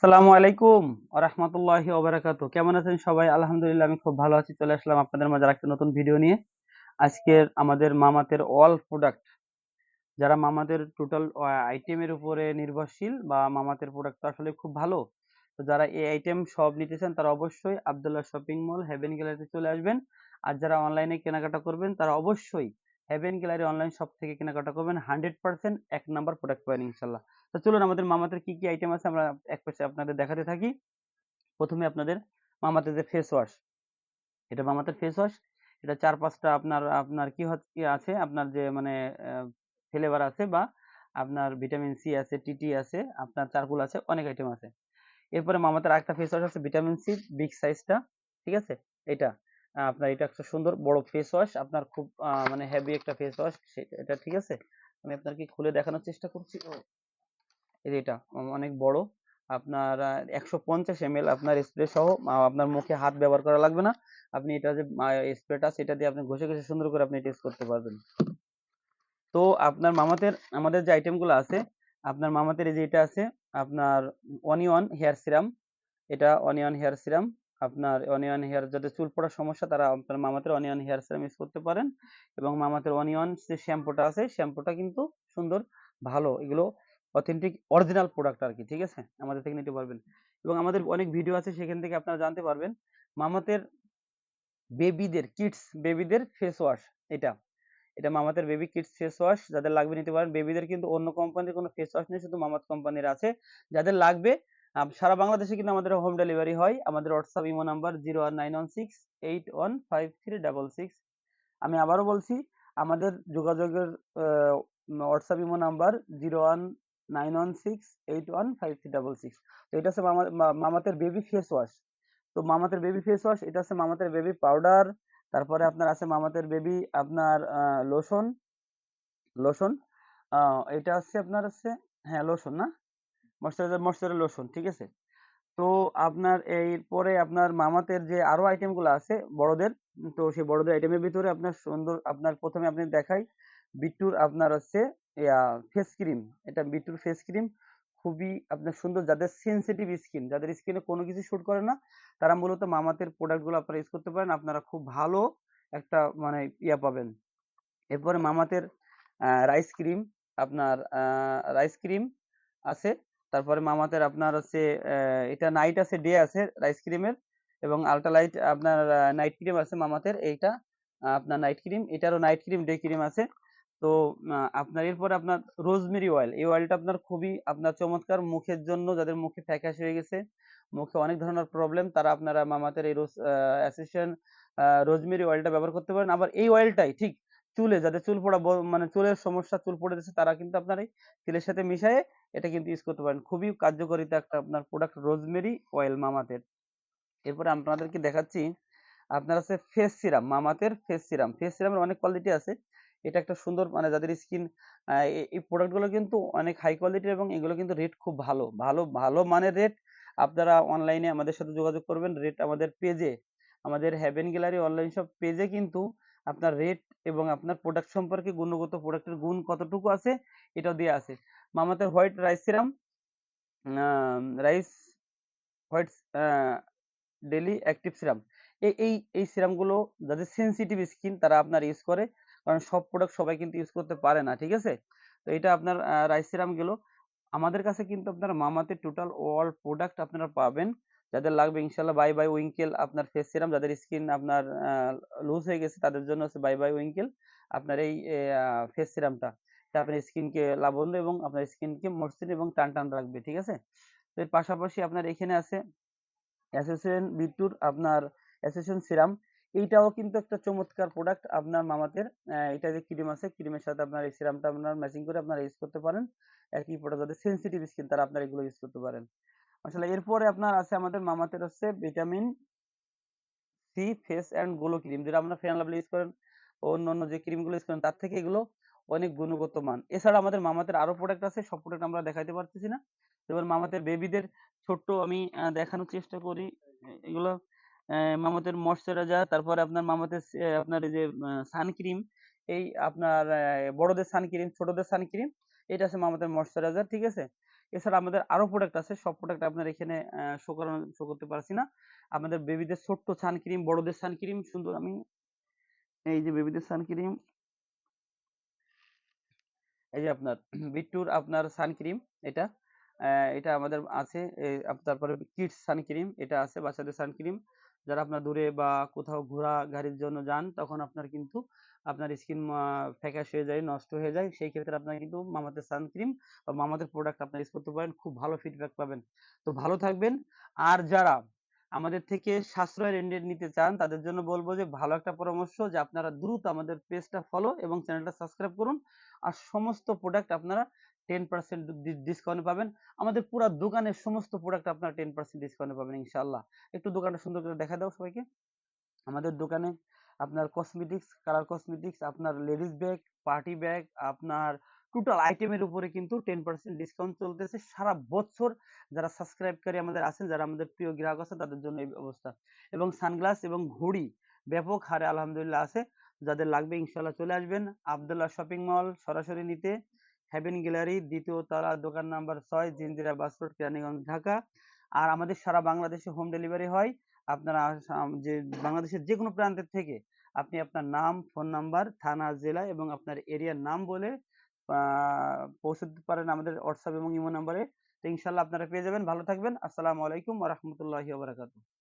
আসসালামু আলাইকুম রহমতুল্লাহি ওবারাকাতু কেমন আছেন সবাই? আলহামদুলিল্লাহ, আমি খুব ভালো আছি। চলে আসলাম আপনাদের মাঝে একটা নতুন ভিডিও নিয়ে। আজকের আমাদের মামাতের অল প্রোডাক্ট যারা মামাদের টোটাল আইটেমের উপরে নির্ভরশীল বা মামাতের প্রোডাক্ট আসলে খুব ভালো, তো যারা এই আইটেম সব নিতে চান তারা অবশ্যই আবদুল্লাহ শপিং মল হেভেন গ্যালারিতে চলে আসবেন। আর যারা অনলাইনে কেনাকাটা করবেন, তারা অবশ্যই হেভেন গ্যালারি অনলাইন শপ থেকে কেনাকাটা করবেন হান্ড্রেড পার্সেন্ট এক নাম্বার প্রোডাক্ট পাবেন ইনশাল্লাহ। তো চলুন আমাদের মামাতের কি কি আইটেম আছে আমরা এক পাশে আপনাদের দেখাতে থাকি। প্রথমে আপনাদের মামাতের যে ফেস ওয়াশ এটা মামাতের ফেস ওয়াশ এটা চার পাঁচটা আপনার আপনার কি হচ্ছে আছে, আপনার যে মানে ফ্লেভার আছে বা আপনার ভিটামিন সি আছে টিটি আছে, আপনার চারকুল আছে, অনেক আইটেম আছে। এরপরে মামাতের আরেকটা ফেস ওয়াশ আছে ভিটামিন সি বিগ সাইজটা ঠিক আছে? এটা। আপনার এটা একটা সুন্দর বড় ফেস ওয়াশ আপনার খুব মানে হেভি একটা ফেস ওয়াশ এটা ঠিক আছে? আমি আপনাকে খুলে দেখানোর চেষ্টা করছি। এটা অনেক বড়। আপনার একশো পঞ্চাশ এম আপনার স্প্রে সহ আপনার মুখে হাত ব্যবহার করা লাগবে না। আপনি এটা যে স্প্রেটা সেটা দিয়ে আপনি ঘষে ঘষে সুন্দর করে আপনি টেস্ট করতে পারবেন। তো আপনার মামাতের, আমাদের যে আইটেমগুলো আছে, আপনার মামাতের এই যে এটা আছে, আপনার অনিয়ন হেয়ার সিরাম এটা অনিয়ন হেয়ার সিরাম আপনার অনিয়ন হেয়ার যাদের চুল পড়ার সমস্যা, তারা আপনার মামাতের অনিয়ন হেয়ার সিরাম ইউজ করতে পারেন। এবং মামাতের অনিয়ন যে শ্যাম্পুটা আছে শ্যাম্পুটা কিন্তু সুন্দর, ভালো, এগুলো অথেন্টিক অরিজিনাল প্রোডাক্ট আর কি ঠিক আছে? আমাদের থেকে নিতে পারবেন। এবং আমাদের অনেক ভিডিও আছে, সেখান থেকে আপনারা জানতে পারবেন। মামাতের বেবিদের কিডস বেবিদের ফেস ওয়াশ এটা। এটা মামাতের বেবি কিডস ফেস ওয়াশ যাদের লাগবে নিতে পারেন। বেবিদের কিন্তু অন্য কোম্পানির কোনো ফেস ওয়াশ নেই, শুধু মামাত কোম্পানির আছে। যাদের লাগবে সারা বাংলাদেশে কিন্তু আমাদের হোম ডেলিভারি হয়। আমাদের WhatsApp imo number zero one nine one six eight one five three double six আমি আবারও বলছি, আমাদের যোগাযোগের WhatsApp imo number zero one nine one six eight one five three double six তো এটা হচ্ছে মামা- মামাতের বেবি ফেস ওয়াশ তো মামাতের বেবি ফেস ওয়াশ এটা হচ্ছে মামাতের বেবি পাউডার তারপরে আপনার আছে মামাতের বেবি আপনার লোশন লোশন এটা হচ্ছে আপনার হচ্ছে হ্যাঁ লোশন না? ময়শ্চারাইজার ময়শ্চারাইজার লোশন, ঠিক আছে? তো আপনার এই পরে আপনার মামাতের যে আরও আইটেমগুলো আছে বড়দের, তো সেই বড়দের আইটেমের ভিতরে আপনার সুন্দর, আপনার প্রথমে আপনি দেখাই বিট্টুর আপনার হচ্ছে ফেস ক্রিম এটা বিট্টুর ফেস ক্রিম খুবই আপনার সুন্দর, যাদের সেনসিটিভ স্কিন যাদের স্কিনে কোনো কিছু শুট করে না, তারা মূলত মামাতের প্রোডাক্টগুলো আপনারা ইউজ করতে পারেন। আপনারা খুব ভালো একটা মানে ইয়া পাবেন। এরপরে মামাতের রাইস ক্রিম আপনার রাইস ক্রিম আছে। তারপরে মামাতের আপনার হচ্ছে এটা নাইট আছে ডে আছে রাইস ক্রিমের এবং আল্ট্রালাইট আপনার নাইট ক্রিম আছে মামাতের এইটা আপনার নাইট ক্রিম এটারও নাইট ক্রিম ডে ক্রিম আছে। তো আপনার এরপরে আপনার রোজমেরি অয়েল এই অয়েলটা আপনার খুবই, আপনার চমৎকার মুখের জন্য যাদের মুখে ফ্যাকাশ হয়ে গেছে, মুখে অনেক ধরনের প্রবলেম তারা আপনারা মামাতের এই রোজ অ্যাসিস্ট্যান্ট রোজমেরি অয়েলটা ব্যবহার করতে পারেন। আবার এই অয়েলটাই ঠিক চুলে যাদের চুল পড়া মানে চুলের সমস্যা, চুল পড়ে যাচ্ছে, তারা কিন্তু আপনার এই তেলের সাথে মিশিয়ে এটা কিন্তু ইউজ করতে পারেন। খুবই কার্যকারিতা একটা আপনার প্রোডাক্ট রোজমেরি অয়েল মামাতের। এরপরে আপনাদেরকে দেখাচ্ছি, আপনার আছে ফেস সিরাম মামাতের ফেস সিরাম ফেস সিরামের অনেক কোয়ালিটি আছে। এটা একটা সুন্দর মানে যাদের স্কিন এই প্রোডাক্টগুলো কিন্তু অনেক হাই কোয়ালিটির এবং এগুলো কিন্তু রেট খুব ভালো। ভালো ভালো মানের রেট আপনারা অনলাইনে আমাদের সাথে যোগাযোগ করবেন। রেট আমাদের পেজে আমাদের হ্যাভেন গ্যালারি অনলাইন শপ পেজে কিন্তু আপনার রেট এবং আপনার প্রোডাক্ট সম্পর্কে গুণগত প্রোডাক্টের গুণ কতটুকু আছে, এটাও দেওয়া আছে। মামাতের white rice serum rice white daily active serum এই এই এই সিরামগুলো যাদের সেনসিটিভ স্কিন তারা আপনার ইউজ করে, কারণ সব প্রোডাক্ট সবাই কিন্তু ইউজ করতে পারে না, ঠিক আছে? তো এটা আপনার রাইস সিরাম গেলো। আমাদের কাছে কিন্তু আপনার মামাতে টোটাল অল প্রোডাক্ট আপনারা পাবেন। যাদের লাগবে ইনশাল্লাহ বাই বাই উইঙ্কেল আপনার ফেস সিরাম যাদের স্কিন আপনার লুজ হয়ে গেছে, তাদের জন্য হচ্ছে বাই বাই উইঙ্কেল আপনার এই ফেস সিরামটা এটা আপনার স্কিনকে লাবণ্য এবং আপনার স্কিনকে মসৃণ এবং টান টান রাখবে, ঠিক আছে? তো এর পাশাপাশি আপনার এখানে আছে অ্যাসোসিয়েশন বিট্টুর আপনার অ্যাসোসিয়েশন সিরাম এইটাও কিন্তু একটা চমৎকার প্রোডাক্ট আপনার মামাতের এটা যে ক্রিম আছে ক্রিমের সাথে আপনার এই সিরামটা আপনার ম্যাচিং করে আপনারা ইউজ করতে পারেন। একই প্রোডাক্ট যাদের সেনসিটিভ স্কিন তারা আপনার এগুলো ইউজ করতে পারেন। আসলে এরপরে আপনার আছে আমাদের মামাতের হচ্ছে vitamin C face and glow cream যেটা আপনার ফেয়ার লাভলি ইউজ করেন অন্য অন্য যে ক্রিমগুলো ইউজ করেন, তার থেকে এগুলো অনেক গুণগত মান। এছাড়া আমাদের মামাতের আরও প্রোডাক্ট আছে, সব প্রোডাক্ট আমরা দেখাইতে পারতেছি না। যেমন মামাতের বেবিদের ছোট্ট আমি দেখানোর চেষ্টা করি। এগুলো মামাতের ময়শ্চারাইজার তারপরে আপনার মামাতের আপনার এই যে সান ক্রিম এই আপনার বড়দের সান ক্রিম ছোটদের সান ক্রিম এটা আছে মামাতের ময়শ্চারাইজার ঠিক আছে? এছাড়া আমাদের আরও প্রোডাক্ট আছে, সব প্রোডাক্ট আপনার এখানে শো করানো শো করতে পারছি না। আমাদের বেবিদের ছোট্ট সানক্রিম বড়দের সানক্রিম সুন্দর আমি এই যে বেবিদের সানক্রিম এই যে আপনার বিট্টুর আপনার সানক্রিম এটা এটা আমাদের আছে তারপরে কিডস সানক্রিম এটা আছে, বাচ্চাদের সানক্রিম যারা আপনার দূরে বা কোথাও ঘোরা গাড়ির জন্য যান, তখন আপনার কিন্তু আপনার স্কিন ফ্যাকাশ হয়ে যায়, নষ্ট হয়ে যায়। সেই ক্ষেত্রে আপনার কিন্তু মামাদের সানক্রিম বা মামাদের প্রোডাক্ট আপনার ইউজ করতে পারেন, খুব ভালো ফিডব্যাক পাবেন। তো ভালো থাকবেন। আর যারা আমাদের থেকে সাশ্রয় রেন্ডের নিতে চান, তাদের জন্য বলব যে ভালো একটা পরামর্শ যে আপনারা দ্রুত আমাদের পেজটা ফলো এবং চ্যানেলটা সাবস্ক্রাইব করুন। আর সমস্ত প্রোডাক্ট আপনারা টেন পার্সেন্ট ডিসকাউন্ট পাবেন। আমাদের পুরো দোকানের সমস্ত প্রোডাক্ট আপনারা টেন পার্সেন্ট ডিসকাউন্টে পাবেন ইনশাল্লাহ একটু দোকানটা সুন্দর করে দেখা দাও সবাইকে। আমাদের দোকানে আপনার কসমেটিক্স কালার কসমেটিক্স আপনার লেডিস ব্যাগ পার্টি ব্যাগ আপনার টোটাল আইটেমের উপরে কিন্তু টেন পার্সেন্ট ডিসকাউন্ট চলতেছে সারা বছর। যারা সাবস্ক্রাইবকারী আমাদের আছেন, যারা আমাদের প্রিয় গ্রাহক আছে তাদের জন্য এই অবস্থা এবং সানগ্লাস এবং ঘড়ি ব্যাপক হারে আলহামদুলিল্লাহ আছে। যাদের লাগবে ইনশাল্লাহ চলে আসবেন। আবদুল্লাহ শপিং মল সরাসরি নিতে। হ্যাভেন গ্যালারি দ্বিতীয় তলা, দোকান নাম্বার ছয় জিন্দিরা বাস রোড, কেরানীগঞ্জ, ঢাকা। আর আমাদের সারা বাংলাদেশে হোম ডেলিভারি হয়। আপনারা যে বাংলাদেশের যে কোনো প্রান্তের থেকে আপনি আপনার নাম ফোন নাম্বার থানা, জেলা এবং আপনার এরিয়ার নাম বলে পৌঁছে দিতে পারেন আমাদের হোয়াটসঅ্যাপ এবং ইমো নাম্বারে তো ইনশাল্লাহ আপনারা পেয়ে যাবেন। ভালো থাকবেন। আসসালামু আলাইকুম ওয়া বারাকাতুহু।